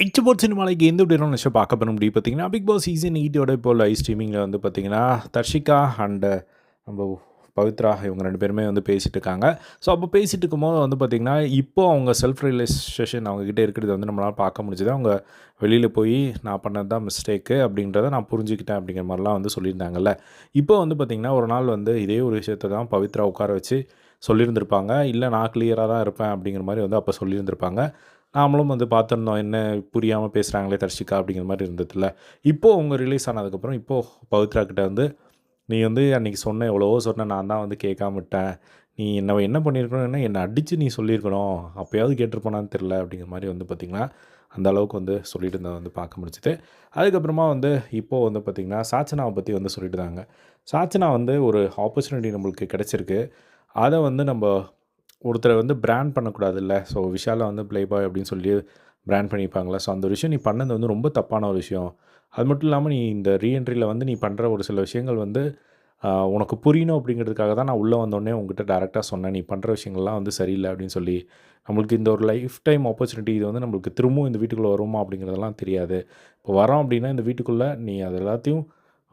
இச்சபோர்ட் சினிமாலைக்கு எந்த ஒரு நிமிஷம் பார்க்க பண்ண முடியும் பார்த்தீங்கன்னா பிக் பாஸ் சீசன் எயிட்டோட இப்போ லைவ் ஸ்ட்ரீமிங்கில் வந்து பார்த்தீங்கன்னா தர்ஷிகா அண்டு நம்ம பவித்ரா இவங்க ரெண்டு பேருமே வந்து பேசிகிட்டு இருக்காங்க ஸோ அப்போ பேசிகிட்டு இருக்கும்போது வந்து பார்த்திங்கன்னா இப்போ அவங்க செல்ஃப் ரியலைசேஷன் அவங்கக்கிட்ட இருக்கிறது வந்து நம்மளால் பார்க்க முடிஞ்சது. அவங்க வெளியில் போய் நான் பண்ணது தான் மிஸ்டேக்கு அப்படின்றத நான் புரிஞ்சுக்கிட்டேன் அப்படிங்கிற மாதிரிலாம் வந்து சொல்லியிருந்தாங்கல்ல. இப்போ வந்து பார்த்திங்கன்னா ஒரு நாள் வந்து இதே ஒரு விஷயத்தை தான் பவித்ரா உட்கார வச்சு சொல்லியிருந்திருப்பாங்க. இல்லை நான் கிளியராக தான் இருப்பேன் அப்படிங்கிற மாதிரி வந்து அப்போ சொல்லியிருந்திருப்பாங்க. நாமளும் வந்து பார்த்துருந்தோம் என்ன புரியாமல் பேசுகிறாங்களே தர்ஷிகா அப்படிங்கிற மாதிரி இருந்ததில்ல. இப்போது அவங்க ரிலீஸ் ஆனதுக்கப்புறம் இப்போது பவித்ரா கிட்ட வந்து நீ வந்து அன்றைக்கி சொன்ன எவ்வளவோ சொன்ன நான் தான் வந்து கேட்காம விட்டேன். நீ என்ன என்ன பண்ணியிருக்கணும்னா என்னை அடித்து நீ சொல்லியிருக்கணும். அப்போயாவது கேட்டிருப்போனான்னு தெரில அப்படிங்கிற மாதிரி வந்து பார்த்திங்கன்னா அந்த அளவுக்கு வந்து சொல்லிட்டு இருந்ததை வந்து பார்க்க முடிச்சுது அதுக்கப்புறமா வந்து இப்போது வந்து பார்த்திங்கன்னா சாச்சனாவை பற்றி வந்து சொல்லிட்டு இருந்தாங்க. சாச்சனா வந்து ஒரு ஆப்பர்ச்சுனிட்டி நம்மளுக்கு கிடச்சிருக்கு. அதை வந்து நம்ம ஒருத்தரை வந்து பிராண்ட் பண்ணக்கூடாதுல்ல. ஸோ விஷாலை வந்து ப்ளே பாய் அப்படின்னு சொல்லி பிராண்ட் பண்ணியிருப்பாங்களா ஸோ அந்த ஒரு விஷயம் நீ பண்ணது வந்து ரொம்ப தப்பான ஒரு விஷயம். அது மட்டும் இல்லாமல் நீ இந்த ரீஎன்ட்ரியில் வந்து நீ பண்ணுற ஒரு சில விஷயங்கள் வந்து உனக்கு புரியணும் அப்படிங்கிறதுக்காக தான் நான் உள்ளே வந்தோடனே உங்ககிட்ட டேரெக்டாக சொன்னேன். நீ பண்ணுற விஷயங்கள்லாம் வந்து சரியில்லை அப்படின்னு சொல்லி. நம்மளுக்கு இந்த ஒரு லைஃப் டைம் ஆப்பர்ச்சுனிட்டி இது வந்து நம்மளுக்கு திரும்பவும் இந்த வீட்டுக்குள்ளே வருமா அப்படிங்கிறதெல்லாம் தெரியாது. இப்போ வரோம் அப்படின்னா இந்த வீட்டுக்குள்ளே நீ அது எல்லாத்தையும்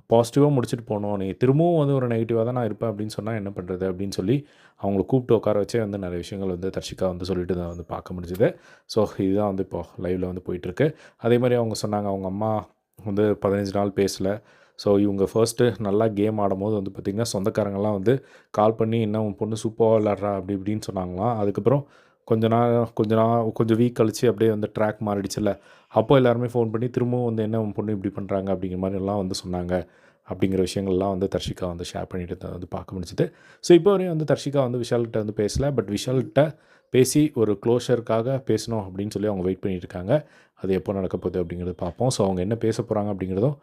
பாசிட்டிவாக முடிச்சுட்டு போனோம். நீ திரும்பவும் வந்து ஒரு நெகட்டிவாக தான் நான் இருப்பேன் அப்படின்னு சொன்னால் என்ன பண்ணுறது அப்படின்னு சொல்லி அவங்கள கூப்பிட்டு உட்கார வச்சே வந்து நிறைய விஷயங்கள் வந்து தர்ஷிகா வந்து சொல்லிட்டு தான் வந்து பார்க்க முடிஞ்சுது. ஸோ இதுதான் வந்து இப்போ லைவில் வந்து போயிட்டுருக்கு. அதே மாதிரி அவங்க சொன்னாங்க அவங்க அம்மா வந்து பதினஞ்சு நாள் பேசலை. ஸோ இவங்க ஃபர்ஸ்ட்டு நல்லா கேம் ஆடும்போது வந்து பார்த்திங்கன்னா சொந்தக்காரங்கெல்லாம் வந்து கால் பண்ணி என்ன உன் பொண்ணு சூப்பராக விளாட்றா அப்படி இப்படின்னு சொன்னாங்களாம். அதுக்கப்புறம் கொஞ்ச நாள் கொஞ்ச நாள் கொஞ்சம் வீக் கழிச்சு அப்படியே வந்து ட்ராக் மாறிடுச்சுல்ல. அப்போ எல்லாருமே ஃபோன் பண்ணி திரும்பவும் வந்து என்ன பொண்ணு இப்படி பண்ணுறாங்க அப்படிங்கிற மாதிரிலாம் வந்து சொன்னாங்க. அப்படிங்கிற விஷயங்கள்லாம் வந்து தர்ஷிகா வந்து ஷேர் பண்ணிட்டு இருந்ததை வந்து பார்க்க முடிஞ்சுது. ஸோ இப்போ வரையும் வந்து தர்ஷிகா வந்து விஷால்கிட்ட வந்து பேசலை. பட் விஷால்கிட்ட பேசி ஒரு க்ளோஷருக்காக பேசணும் அப்படின்னு சொல்லி அவங்க வெயிட் பண்ணிட்டு இருக்காங்க. அது எப்போ நடக்க போகுது அப்படிங்கிறத பார்ப்போம். ஸோ அவங்க என்ன பேச போகிறாங்க அப்படிங்கிறதும்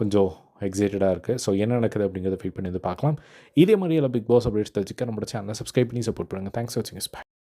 கொஞ்சம் எக்ஸைட்டடாக இருக்குது ஸோ என்ன நடக்குது அப்படிங்கிறத ஃபீட் பண்ணி வந்து பார்க்கலாம். இதே மாதிரி எல்லாம் பிக் பாஸ் அப்டேட்ஸ் தெரிஞ்சுக்க நம்மளோட சேனலை சப்ஸ்கிரைப் பண்ணி சப்போர்ட் பண்ணுங்கள் தேங்க்ஸ் வாட்சிங் ஸ்பை